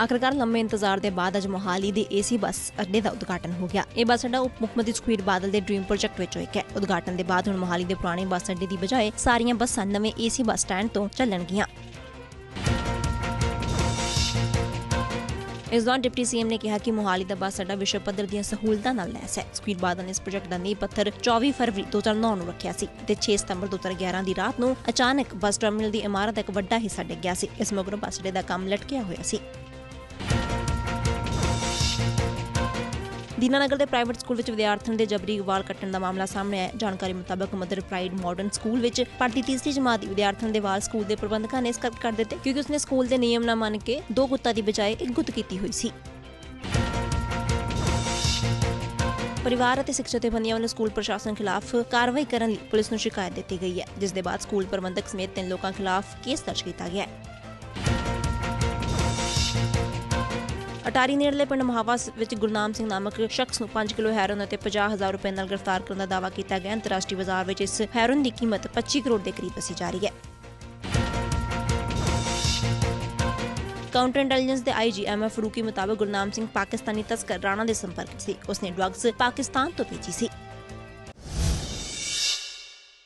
ਆਖਰਕਾਰ ਲੰਮੇ ਇੰਤਜ਼ਾਰ ਦੇ ਬਾਅਦ ਅੱਜ ਮੋਹਾਲੀ ਦੇ ਏਸੀ ਬੱਸ ਅੱਡੇ ਦਾ ਉਦਘਾਟਨ ਹੋ ਗਿਆ। ਇਹ ਬੱਸ ਅੱਡਾ ਉਪ ਮੁੱਖ ਮੰਤਰੀ ਸੁਖਬੀਰ ਬਾਦਲ ਦੇ ਡ੍ਰੀਮ ਪ੍ਰੋਜੈਕਟ ਵਿੱਚੋਂ ਇੱਕ ਹੈ ਉਦਘਾਟਨ ਦੇ ਬਾਅਦ ਹੁਣ ਮੋਹਾਲੀ ਦੇ ਪੁਰਾਣੇ ਬੱਸ ਅੱਡੇ ਦੀ ਬਜਾਏ ਸਾਰੀਆਂ ਬੱਸਾਂ ਨਵੇਂ ਏਸੀ ਬੱਸ ਸਟੈਂਡ ਤੋਂ ਚੱਲਣਗੀਆਂ। ਇਸ ਦੌਰਾਨ ਡਿਪਟੀ ਸੀਐਮ ਨੇ ਕਿਹਾ ਕਿ ਮੋਹਾਲੀ ਦਾ ਬੱਸ ਅੱਡਾ ਵਿਸ਼ਵ ਪੱਧਰ ਦੀਆਂ ਸਹੂਲਤਾਂ ਨਾਲ ਲੈਸ ਹੈ। ਸੁਖਬੀਰ ਬਾਦਲ ਨੇ ਇਸ ਪ੍ਰੋਜੈਕਟ ਦਾ ਨੀਂਹ ਪੱਥਰ 24 ਫਰਵਰੀ 2009 ਨੂੰ ਰੱਖਿਆ ਸੀ ਤੇ 6 ਸਤੰਬਰ 2011 ਦੀ ਰਾਤ ਨੂੰ ਅਚਾਨਕ ਬੱਸ ਟਰਮੀਨਲ ਦੀ ਇਮਾਰਤ ਦਾ ਇੱਕ ਵੱਡਾ ਹਿੱਸਾ ਡਿੱਗ ਗਿਆ ਸੀ। ਇਸ ਮਗਰੋਂ ਬੱਸ ਅੱਡੇ ਦਾ ਕੰਮ ਲਟਕਿਆ ਹੋਇਆ ਸੀ। ਦੀਨਾਨਗਰ ਦੇ ਪ੍ਰਾਈਵੇਟ ਸਕੂਲ ਵਿੱਚ ਵਿਦਿਆਰਥਣ ਦੇ ਜਬਰੀ ਵਾਲ ਕੱਟਣ ਦਾ ਮਾਮਲਾ ਸਾਹਮਣੇ ਆਇਆ। ਜਾਣਕਾਰੀ ਮੁਤਾਬਕ ਮਦਰ ਪ੍ਰਾਈਡ ਮਾਡਰਨ ਸਕੂਲ ਵਿੱਚ ਪੜ੍ਹਦੀ ਤੀਸਰੀ ਜਮਾਤ ਦੀ ਵਿਦਿਆਰਥਣ ਦੇ ਵਾਲ ਸਕੂਲ ਦੇ ਪ੍ਰਬੰਧਕਾਂ ਨੇ ਇਸ ਕਰਕੇ ਦਿੱਤੇ ਕਿਉਂਕਿ ਉਸਨੇ ਸਕੂਲ ਦੇ ਨਿਯਮ ਨਾ ਮੰਨ ਕੇ ਦੋ ਗੁੱਤਾਂ ਦੀ ਬਜਾਏ ਇੱਕ ਗੁੱਤ ਕੀਤੀ ਹੋਈ ਸੀ। ਪਰਿਵਾਰ ਅਤੇ ਸਿੱਖਿਆ ਜਥੇਬੰਦੀਆਂ ਵੱਲੋਂ ਸਕੂਲ ਪ੍ਰਸ਼ਾਸਨ ਖਿਲਾਫ ਕਾਰਵਾਈ ਕਰਨ ਲਈ ਪੁਲਿਸ ਨੂੰ ਸ਼ਿਕਾਇਤ ਦਿੱਤੀ ਗਈ ਹੈ, ਜਿਸ ਦੇ ਬਾਅਦ ਸਕੂਲ ਪ੍ਰਬੰਧਕ ਸਮੇਤ ਤਿੰਨ ਲੋਕਾਂ ਖਿਲਾਫ ਕੇਸ ਦਰਜ ਕੀਤਾ ਗਿਆ ਹੈ। ਅਟਾਰੀ ਨੇੜਲੇ ਪਿੰਡ ਮਹਾਵਾ ਵਿੱਚ ਗੁਰਨਾਮ ਸਿੰਘ ਨਾਮਕ ਸ਼ਖਸ ਨੂੰ 5 ਕਿਲੋ ਹੈਰੋਨ ਅਤੇ 50000 ਰੁਪਏ ਨਾਲ ਗ੍ਰਿਫਤਾਰ ਕਰਨ ਦਾ ਦਾਅਵਾ ਕੀਤਾ ਗਿਆ। ਅੰਤਰਰਾਸ਼ਟਰੀ ਬਾਜ਼ਾਰ ਵਿੱਚ ਇਸ ਹੈਰੋਨ ਦੀ ਕੀਮਤ 25 ਕਰੋੜ ਦੇ ਕਰੀਬ ਦੱਸੀ ਜਾ ਰਹੀ ਹੈ। ਕਾਊਂਟਰ ਇੰਟੈਲੀਜੈਂਸ ਦੇ ਆਈਜੀ ਐਮਐਫ ਫਰੂਕੀ ਮੁਤਾਬਕ ਗੁਰਨਾਮ ਸਿੰਘ ਪਾਕਿਸਤਾਨੀ ਤਸਕਰ ਰਾਣਾ ਦੇ ਸੰਪਰਕ ਸੀ। ਉਸਨੇ ਡਰੱਗਸ ਪਾਕਿਸਤਾਨ ਤੋਂ ਭੇਜੀ ਸੀ।